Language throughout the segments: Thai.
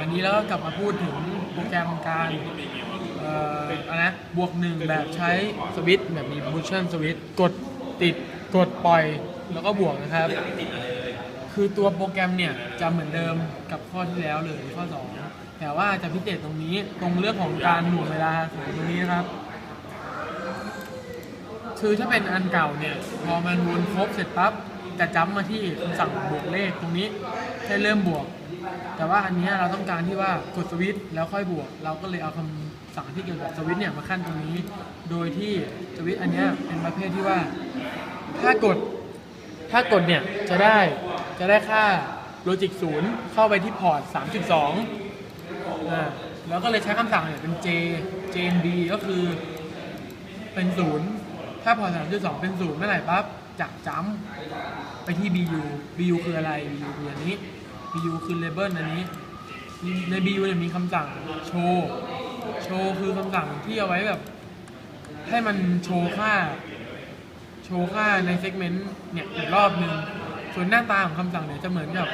อันนี้แล้วก็กลับมาพูดถึงโปรแกรมการเอ่ออะไรนะบวกหนึ่งแบบใช้สวิตช์แบบมี motion switch กดติดกดปล่อยแล้วก็บวกนะครับ คือตัวโปรแกรมเนี่ยจะเหมือนเดิมกับข้อที่แล้วเลยข้อ 2 แต่ว่าจะพิเศษตรงนี้ตรงเรื่องของการหน่วงเวลาของตรงนี้นะครับ คือถ้าเป็นอันเก่าเนี่ย พอมันวนครบเสร็จปั๊บ จะจ้ำมาที่คำสั่งบวกเลขตรงนี้ให้เริ่มบวก แต่ว่าอันนี้เราต้องการที่ว่ากดสวิตช์แล้วค่อยบวก เราก็เลยเอาคำสั่งที่เกี่ยวกับสวิตช์เนี่ยมาขั้นตรงนี้ โดยที่สวิตช์อันนี้เป็นประเภทที่ว่า ถ้ากดถ้ากดเนี่ยจะได้จะได้ค่าโลจิกศูนย์เข้าไปที่พอร์ต 3.2อ่าแล้วก็เลยใช้คำสั่งเนี่ยเป็น J JNB ก็คือเป็นศูนย์ถ้าพอร์ต 3.2 เป็นศูนย์เมื่อไหร่ปั๊บ จากจัมไปที่ BU BU คืออะไร BU คืออันนี้ BU คือ label อันนี้ใน BU เนี่ยมีคำสั่งโชว์โชว์คือคำสั่งที่เอาไว้แบบ ให้มันโชว์ค่า โชว์ค่าในเซกเมนต์เนี่ยอีกรอบหนึ่งส่วนหน้าตาของคำสั่งเนี่ยจะเหมือนกับ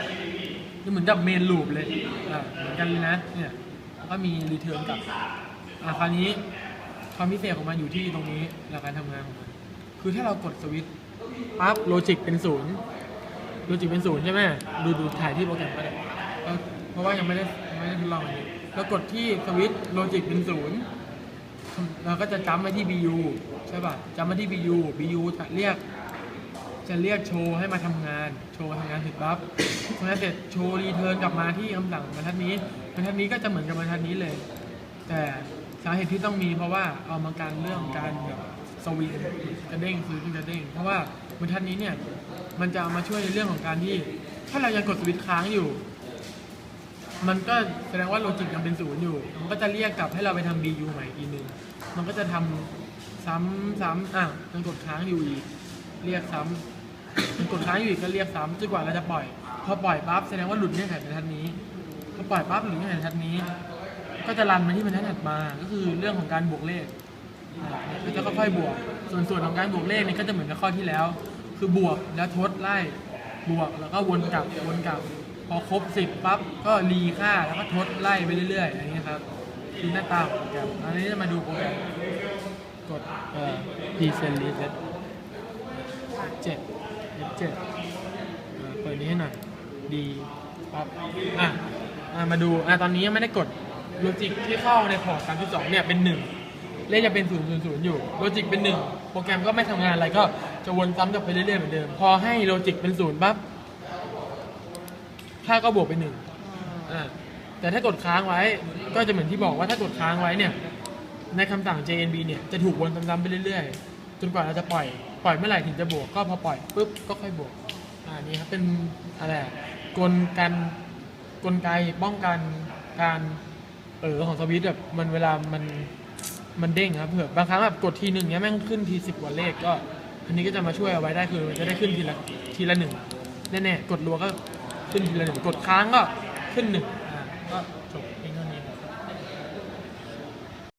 จะเหมือนกับเมนลูปเลยอ่าเหมือนกันเลยนะเนี่ยแล้วก็มีรีเทิร์นกับอ่าคราวนี้ความพิเศษของมันอยู่ที่ตรงนี้หลักการทำงานของมันคือถ้าเรากดสวิตช์ ปั๊บโลจิกเป็นศูนย์โลจิกเป็นศูนย์ใช่ไหมดูดูถ่ายที่โปรแกรมก็ได้ก็เพราะว่ายังไม่ได้ไม่ได้ทดลองอันนี้แล้วกดที่สวิตช์โลจิกเป็นศูนย์เราก็จะจำมาที่ BU ใช่ป่ะจำมาที่ BU BU จะเรียก จะเรียกโชว์ให้มาทำงาน โชว์ทำงานเสร็จปั๊บพองานเสร็จโชว์รีเทิร์นกลับมาที่คำสั่งบรรทัดนี้บรรทัดนี้ก็จะเหมือนกับบรรทัดนี้เลย แต่สาเหตุที่ต้องมีเพราะว่าเอามาการเรื่องการแบบสวิงกระเด้งคือขึ้นกระเด้ง เพราะว่า บรรทัดนี้เนี่ย มันจะเอามาช่วยในเรื่องของการที่ ถ้าเรายังกดสวิตช์ค้างอยู่ มันก็แสดงว่าโลจิกยังเป็นศูนย์อยู่ มันก็จะเรียกกลับให้เราไปทำ BU ใหม่อีกทีหนึ่งมันก็จะทำซ้ำซ้ำอะมันกดค้างอยู่อีก เรียกซ้ำมันกดค้างอยู่อีกก็เรียกซ้ำจนกว่าเราจะปล่อย พอปล่อยปั๊บแสดงว่าหลุดเงื่อนไขบรรทัดนี้พอปล่อยปั๊บหลุดเงื่อนไขบรรทัดนี้ ก็จะรันมาที่บรรทัดถัดมา ก็คือเรื่องของการบวกเลข อะก็จะค่อยๆบวก ส่วนส่วนของการบวกเลขนี่ก็จะเหมือนกับข้อที่แล้ว คือบวกแล้วทดไล่บวกแล้วก็วนกลับวนกลับ พอครบสิบปั๊บก็รีค่าแล้วก็ทดไล่ไปเรื่อยๆอย่างนี้ครับคือหน้าตาของโปรแกรมอันนี้จะมาดูโปรแกรมกดเอ่อ P Series เจ็ดเจ็ดเปิดนี้ให้หน่อยดีปั๊บอะอะมาดูอะตอนนี้ยังไม่ได้กดโลจิกที่เข้าในพอร์ต3.2เนี่ยเป็นหนึ่ง เลขจะเป็น0 0 0อยู่โลจิกเป็นหนึ่งโปรแกรมก็ไม่ทำงานอะไรก็จะวนซ้ำกลับไปเรื่อยๆเหมือนเดิม พอให้โลจิกเป็นศูนย์ปั๊บค่าก็บวกเป็นหนึ่งอ่าแต่ถ้ากดค้างไว้ก็จะเหมือนที่บอกว่าถ้ากดค้างไว้เนี่ย ในคำสั่ง JNB เนี่ยจะถูกวนซ้ำๆไปเรื่อยๆ จนกว่าเราจะปล่อย ปล่อยเมื่อไหร่ถึงจะบวกก็พอปล่อยปุ๊บก็ค่อยบวกอ่านี่ครับเป็นอะไรอะกลกันกลไกป้องกันการเออของสวิตช์แบบมันเวลามัน มันเด้งครับเผื่อบางครั้งแบบกดทีหนึ่งเนี้ยแม่งขึ้นทีสิบกว่าเลขก็อันนี้ก็จะมาช่วยเอาไว้ได้คือมันจะได้ขึ้นทีละทีละหนึ่งแน่ๆกดรัวก็ขึ้นทีละหนึ่งกดค้างก็ขึ้นหนึ่งอ่าก็จบ